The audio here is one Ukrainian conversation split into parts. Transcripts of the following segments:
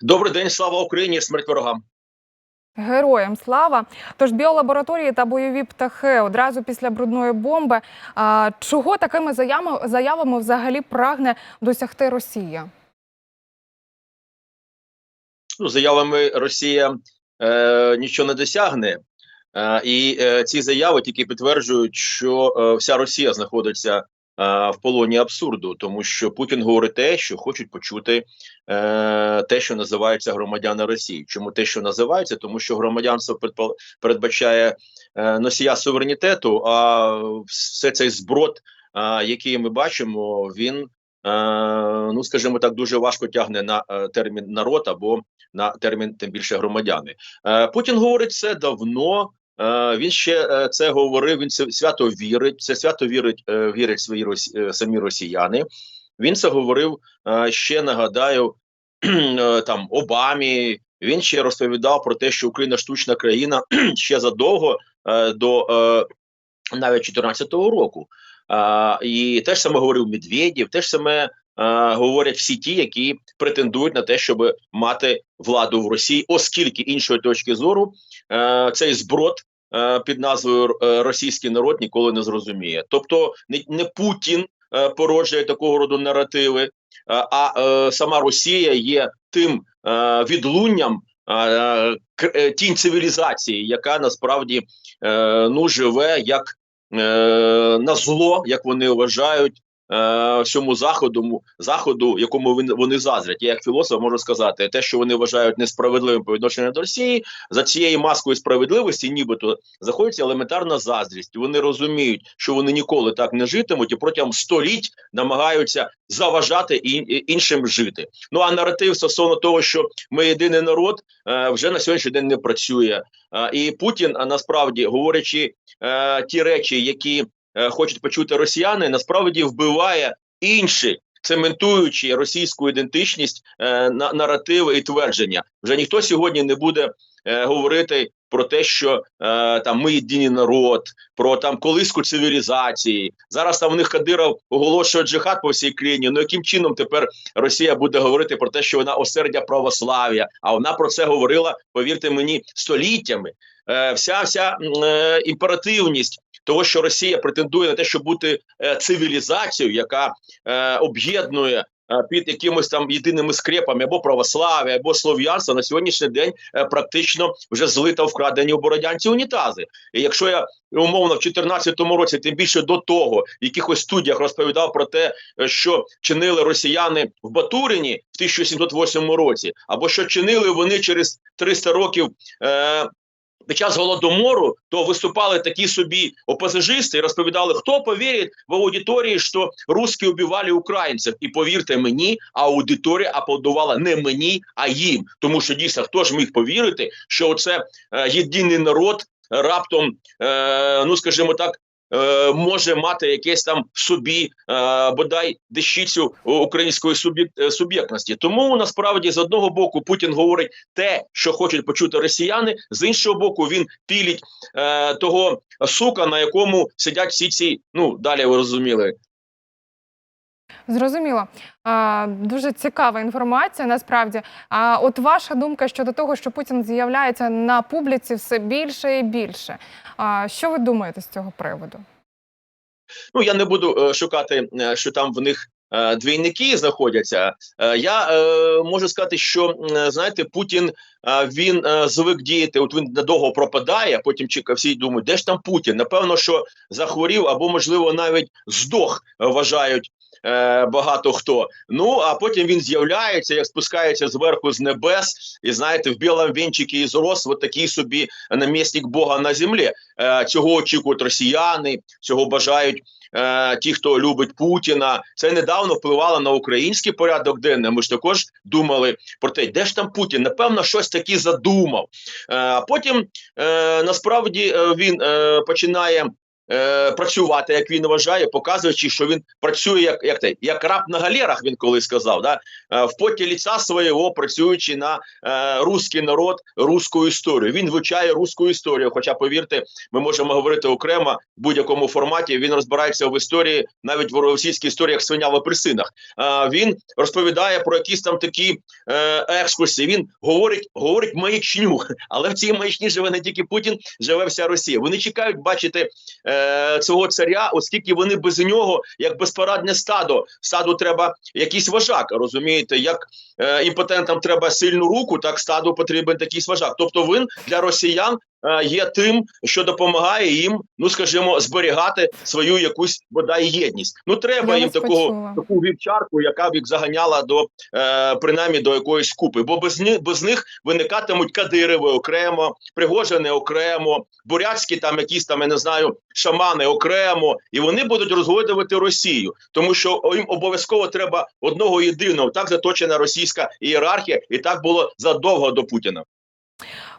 Добрий день, слава Україні, смерть ворогам. Героям слава. Тож біолабораторії та бойові птахи одразу після брудної бомби. А, чого такими заявами, заявами взагалі прагне досягти Росія? Ну, заявами Росія е, нічого не досягне, е, і е, ці заяви тільки підтверджують, що е, вся Росія знаходиться в полоні абсурду, тому що Путін говорить те, що хочуть почути е, те, що називається громадяни Росії. Чому те, що називається? Тому що громадянство передбачає е, носія суверенітету, а все цей зброд, е, який ми бачимо, він. е, Ну, скажімо так, дуже важко тягне на е, термін народ або на термін тим більше громадяни. Е, Путін говорить це давно. Е, він ще е, це говорив. Він це свято вірить. Це свято вірить, е, вірять свої росі, самі росіяни. Він це говорив ще нагадаю там Обамі. Він ще розповідав про те, що Україна штучна країна ще задовго до навіть 14-го року. І теж саме говорив Медведєв, теж саме говорять всі ті, які претендують на те, щоб мати владу в Росії, оскільки іншої точки зору е, цей зброд е, під назвою е, Російський народ ніколи не зрозуміє. Тобто не, Путін е, породжує такого роду наративи, е, а е, сама Росія є тим е, відлунням. е, е, Тінь цивілізації, яка насправді е, ну живе як е, на зло, як вони вважають. Е, Всьому заходу, заходу, якому вони, заздрять. Я як філософ можу сказати, те, що вони вважають несправедливим по відношенню до Росії, за цією маскою справедливості, нібито заходиться елементарна заздрість. Вони розуміють, що вони ніколи так не житимуть і протягом століть намагаються заважати і, іншим жити. Ну а наратив стосовно того, що ми єдиний народ, е, вже на сьогоднішній день не працює. Е, і Путін, насправді говорячи ті речі, які хочуть почути росіяни, насправді вбиває інші. Цементуючи російську ідентичність, е, на наративи і твердження, вже ніхто сьогодні не буде е, говорити про те, що е, там ми єдиний народ, про там колиску цивілізації. Зараз там в них Кадиров оголошує джихад по всій країні. Ну яким чином тепер Росія буде говорити про те, що вона осердя православ'я? А вона про це говорила, повірте мені, століттями. Е, вся вся е, імперативність того, що Росія претендує на те, щоб бути е, цивілізацією, яка е, об'єднує. е, Під якимось там єдиними скрепами або православ'я, або слов'янство на сьогоднішній день практично вже злита вкрадені у бородянці унітази. І якщо я умовно в 2014 році, тим більше до того, в якихось студіях розповідав про те, що чинили росіяни в Батурині в 1708 році, або що чинили вони через 300 років. Е, під час голодомору то виступали такі собі опозажисти і розповідали, хто повірить в аудиторії, що русські убивали українців. І повірте мені, аудиторія аплодувала не мені, а їм. Тому що дійсно хто ж міг повірити, що це е, єдиний народ раптом, е, ну скажімо так. Е, Може мати якесь там в собі е, бодай дещицю української е, суб'єктності. Тому насправді з одного боку Путін говорить те, що хочуть почути росіяни. З іншого боку, він пілить е, того сука, на якому сидять всі ці. Ну далі ви розуміли. Зрозуміло. А, дуже цікава інформація. Насправді. А от ваша думка щодо того, що Путін з'являється на публіці все більше і більше. А, що ви думаєте з цього приводу? Ну я не буду е, шукати, е, що там в них. е, Двійники знаходяться. Я е, можу сказати, що знаєте, Путін він звик діяти. От він надовго пропадає. Потім чека всі думають, де ж там Путін? Напевно, що захворів або можливо навіть здох. Вважають е, багато хто. Ну а потім він з'являється, як спускається зверху з небес, і знаєте, в білому вінчикі із рос, от такий собі намісник Бога на землі. Е, Цього очікують росіяни, цього бажають. е, Ті, хто любить Путіна, це недавно впливало на український порядок денний. Ми ж також думали про те, де ж там Путін? Напевно, щось таке задумав. Е, А потім е, насправді він починає е, працювати, як він вважає, показуючи, що він працює як як, те, як раб на галерах. Він колись сказав, да е, в поті ліца свого працюючи на е, русський народ, руську історію. Він вивчає руську історію. Хоча, повірте, ми можемо говорити окремо в будь-якому форматі. Він розбирається в історії, навіть в російській історії, як свиня в апельсинах. Е, він розповідає про якісь там такі е, екскурсії. Він говорить, говорить маячню, але в цій маячні живе не тільки Путін, живе вся Росія. Вони чекають бачити е, цього царя, оскільки вони без нього, як безпорадне стадо. Стаду треба якийсь вожак, розумієте, як е, імпотентам треба сильну руку, так стаду потрібен такий вожак. Тобто він для росіян е, є тим, що допомагає їм, ну скажімо, зберігати свою якусь бодай єдність. Ну треба Я їм такого таку вівчарку, яка б їх заганяла до е, принаймні до якоїсь купи. Бо без них без них виникатимуть Кадирови окремо, Пригожини окремо, бурятські там якісь там я не знаю шамани окремо, і вони будуть розгойдувати Росію, тому що їм обов'язково треба одного єдиного. Так заточена російська ієрархія, і так було задовго до Путіна.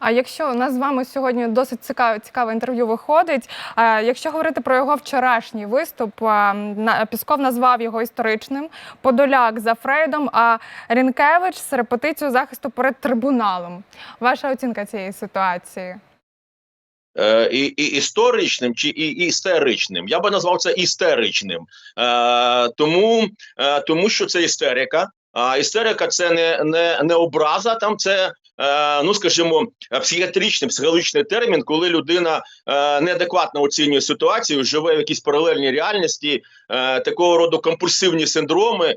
А якщо у нас з вами сьогодні досить цікаве цікаве інтерв'ю виходить. А якщо говорити про його вчорашній виступ, на- Пісков назвав його історичним, Подоляк за Фрейдом, а Рінкевич з репетицією захисту перед трибуналом. Ваша оцінка цієї ситуації? Е, і, і історичним чи і, істеричним. Я би назвав це істеричним, е, тому, е, тому що це істерика. А істерика це не, не, не образа, там це, е, ну скажімо, психіатричний, психологічний термін, коли людина е, неадекватно оцінює ситуацію, живе в якійсь паралельній реальності, е, такого роду компульсивні синдроми, е,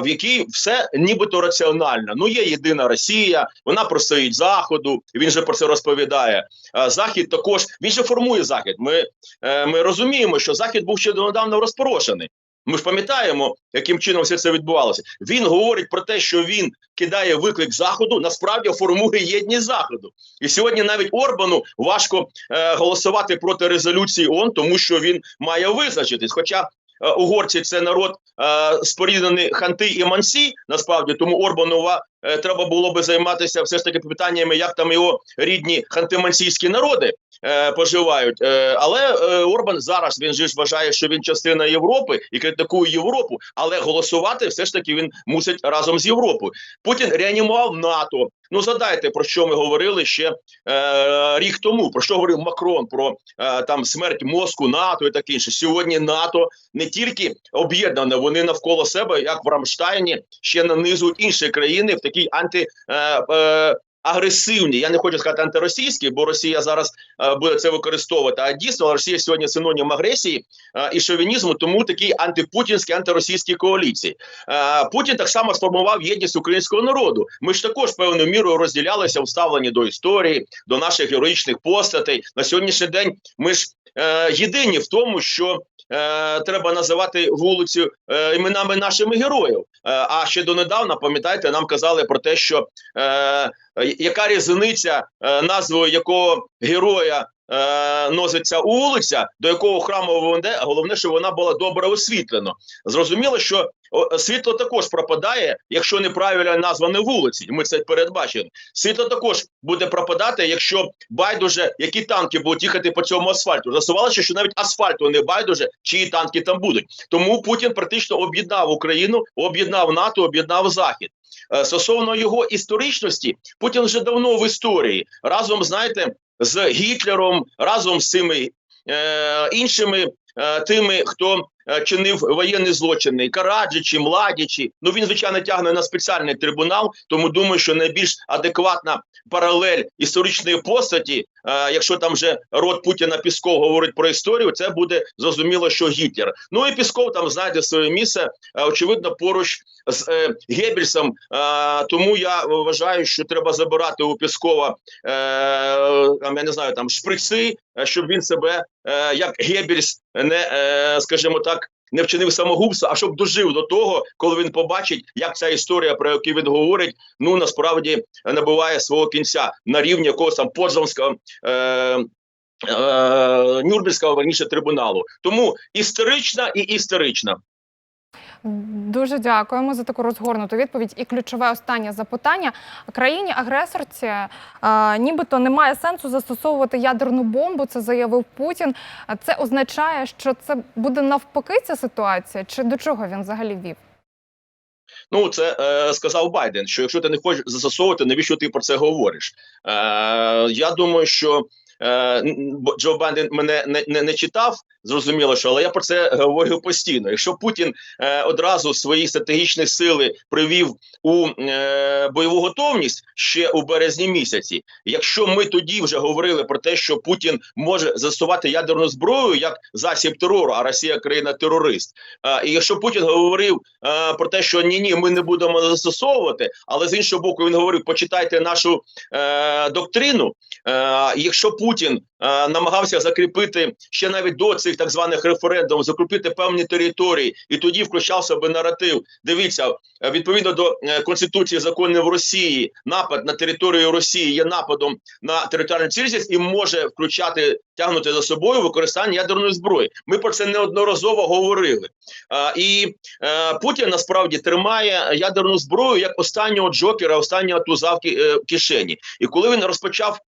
в якій все нібито раціонально. Ну є єдина Росія, вона простоїть заходу. Він же про це розповідає. Захід також він же формує захід. Ми, е, ми розуміємо, що захід був ще донедавна розпорошений. Ми ж пам'ятаємо, яким чином все це відбувалося. Він говорить про те, що він кидає виклик заходу, насправді формує єдність заходу. І сьогодні навіть Орбану важко е, голосувати проти резолюції ООН, тому що він має визначитись. Хоча е, угорці це народ е, споріднений ханти і мансі, насправді тому Орбанова е, треба було би займатися все ж таки питаннями, як там його рідні хантимансійські народи е, поживають. Е, але е, Орбан зараз він ж вважає, що він частина Європи і критикує Європу, але голосувати все ж таки він мусить разом з Європою. Путін реанімував НАТО. Ну згадайте про що ми говорили ще е, рік тому. Про що говорив Макрон про е, там смерть мозку НАТО і таке інше. Сьогодні НАТО не тільки об'єднане, вони навколо себе, як в Рамштайні, ще нанизують інші країни в такій анти. Е, е, Агресивні, я не хочу сказати антиросійські, бо Росія зараз е, буде це використовувати. А дійсно Росія сьогодні синонім агресії е, і шовінізму, тому такі антипутінські, антиросійські коаліції. Е, Путін так само сформував єдність українського народу. Ми ж також певною мірою розділялися у ставленні до історії, до наших героїчних постатей. На сьогоднішній день ми ж е, єдині в тому, що е, треба називати вулицю е, іменами нашими героїв. А ще донедавна, пам'ятаєте, нам казали про те, що яка різниця назвою якого героя е, носиться вулиця, до якого храму веде, головне, щоб вона була добре освітлена. Зрозуміло, що світло також пропадає, якщо неправильно назване вулиці. Ми це передбачили. Світло також буде пропадати, якщо байдуже, які танки будуть їхати по цьому асфальту. Засувалося, що навіть асфальту не байдуже, чиї танки там будуть. Тому Путін практично об'єднав Україну, об'єднав НАТО, об'єднав Захід. Е, Стосовно його історичності, Путін вже давно в історії разом, знаєте, з Гітлером, разом з цими е, іншими тими, хто е, чинив воєнні злочини, Караджичі, Младічі. Ну він звичайно тягне на спеціальний трибунал. Тому думаю, що найбільш адекватна паралель історичної постаті, е, якщо там вже род Путіна Пісков говорить про історію, це буде зрозуміло, що Гітлер. Ну і Пісков там знайде своє місце, е, очевидно, поруч з е, Геббельсом. Е, тому я вважаю, що треба забирати у Піскова е, там, я не знаю, там шприци, е, щоб він себе е, як Геббельс не, е, скажімо так. Не вчинив самогубство, а щоб дожив до того, коли він побачить, як ця історія, про яку він говорить, ну насправді набуває свого кінця на рівні якогось там Поджамського е, е, Нюрнберзького верніше трибуналу. Тому історична і історична. Дуже дякуємо за таку розгорнуту відповідь. І ключове останнє запитання. Країні агресорці е, нібито немає сенсу застосовувати ядерну бомбу. Це заявив Путін. Це означає, що це буде навпаки ця ситуація, чи до чого він взагалі вів? Ну, це е, сказав Байден. Що якщо ти не хочеш застосовувати, навіщо ти про це говориш? Е, я думаю, що Джо Байден мене не, не, не читав, зрозуміло, що але я про це говорю постійно. Якщо Путін е, одразу свої стратегічні сили привів у е, бойову готовність ще у березні місяці, якщо ми тоді вже говорили про те, що Путін може застосувати ядерну зброю як засіб терору, а Росія країна терорист. Е, і якщо Путін говорив е, про те, що ні, ні, ми не будемо застосовувати, але з іншого боку, він говорив: почитайте нашу е, доктрину. Е, якщо Путін е, намагався закріпити ще навіть до цих так званих референдумів, закріпити певні території, і тоді включав себе наратив. Дивіться, е, відповідно до е, конституції законів Росії, напад на територію Росії є нападом на територіальну цілісність і може включати тягнути за собою використання ядерної зброї. Ми про це неодноразово говорили. А, і е, Путін насправді тримає ядерну зброю як останнього джокера, останнього туза в е, кишені. І коли він розпочав е,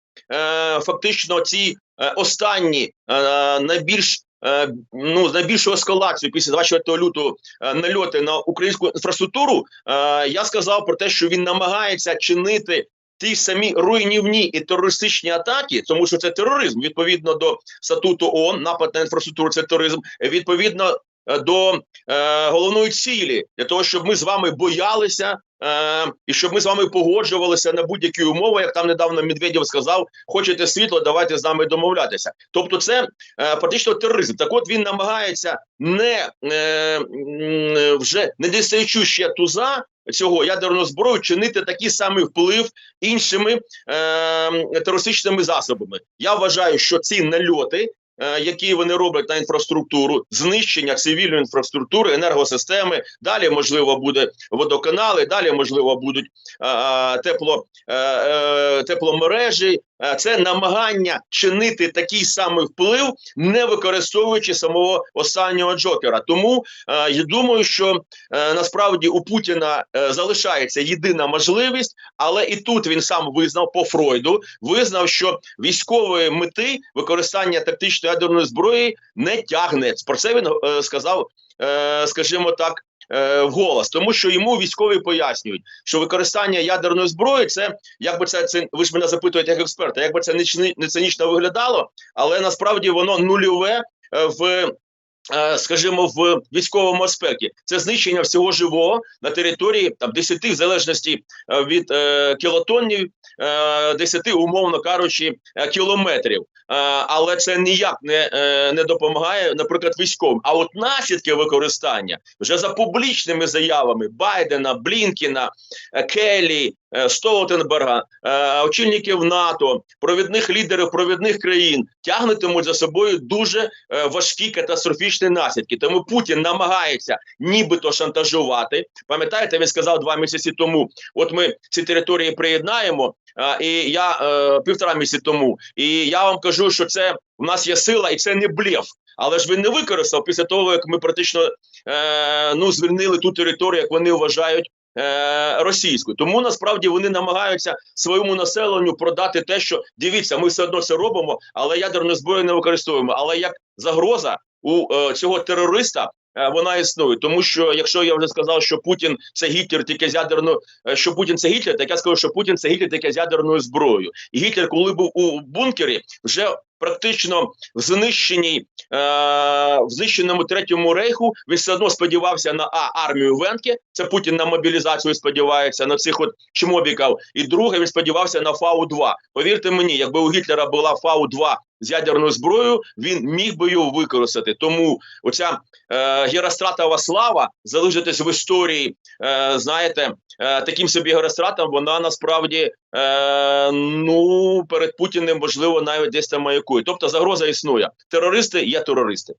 фактично ці е, останні е, найбільш е, Ну, з найбільшою ескалацією після 24 лютого е, нальоти на українську інфраструктуру, е, я сказав про те, що він намагається чинити ті самі руйнівні і терористичні атаки, тому що це тероризм відповідно до статуту ООН, напад на інфраструктуру це тероризм. Відповідно е, до е, головної цілі для того, щоб ми з вами боялися. Е, і щоб ми з вами погоджувалися на будь-які умови, як там недавно Медведєв сказав, хочете світло, давайте з нами домовлятися. Тобто, це е, практично тероризм. Так, от він намагається не е, вже не дістаючи ще туза цього ядерного зброю, чинити такий самий вплив іншими е, терористичними засобами. Я вважаю, що ці нальоти. Е, Які вони роблять на інфраструктуру, знищення цивільної інфраструктури, енергосистеми. Далі можливо буде водоканали, далі можливо будуть е, е, тепло, тепломережі. Е, Це намагання чинити такий самий вплив, не використовуючи самого останнього джокера. Тому е, я думаю, що е, насправді у Путіна залишається єдина можливість, але і тут він сам визнав по Фройду, визнав, що військової мети використання тактичної ядерної зброї не тягне. Про це він сказав, скажімо так. Е, Вголос, тому що йому військові пояснюють, що використання ядерної зброї це якби це, це ви ж мене запитуєте як експерта, якби це не, не цинічно виглядало, але насправді воно нульове е, в е, скажімо, в військовому аспекті. Це знищення всього живого на території там 10 в залежності від е, кілотоннів, 10, умовно кажучи, е, кілометрів. Е, але це ніяк не, е, не допомагає, наприклад, військовим. А от наслідки використання вже за публічними заявами Байдена, Блінкіна, е, Келлі, е, Столтенберга, е, очільників НАТО, провідних лідерів провідних країн тягнутимуть за собою дуже е, важкі катастрофічні наслідки. Тому Путін намагається нібито шантажувати. Пам'ятаєте, він сказав два місяці тому: от ми ці території приєднаємо. І я е, півтора місяці тому, і я вам кажу, що це в нас є сила, і це не блеф. Але ж він не використав після того, як ми практично е, ну звільнили ту територію, як вони вважають. Е, Російською, тому насправді вони намагаються своєму населенню продати те, що дивіться, ми все одно це робимо, але ядерну зброю не використовуємо. Але як загроза у е, цього терориста е, вона існує, тому що якщо я вже сказав, що Путін це Гітлер тільки з ядерною, що Путін це Гітлер, так я скажу, що Путін це Гітлер тільки з ядерною зброєю. І Гітлер, коли був у бункері, вже практично в знищеній е, в знищеному третьому рейху він все одно сподівався на а армію Венки. Це Путін на мобілізацію сподівається на цих от чмобіків. І друге він сподівався на Фау 2 Повірте мені, якби у Гітлера була Фау 2 з ядерною зброєю, він міг би його використати. Тому оця е, Геростратова слава залишитись в історії. Е, знаєте, е, таким собі Геростратом вона насправді е, ну перед Путіним можливо навіть десь там маякує. Тобто загроза існує. Терористи є терористи.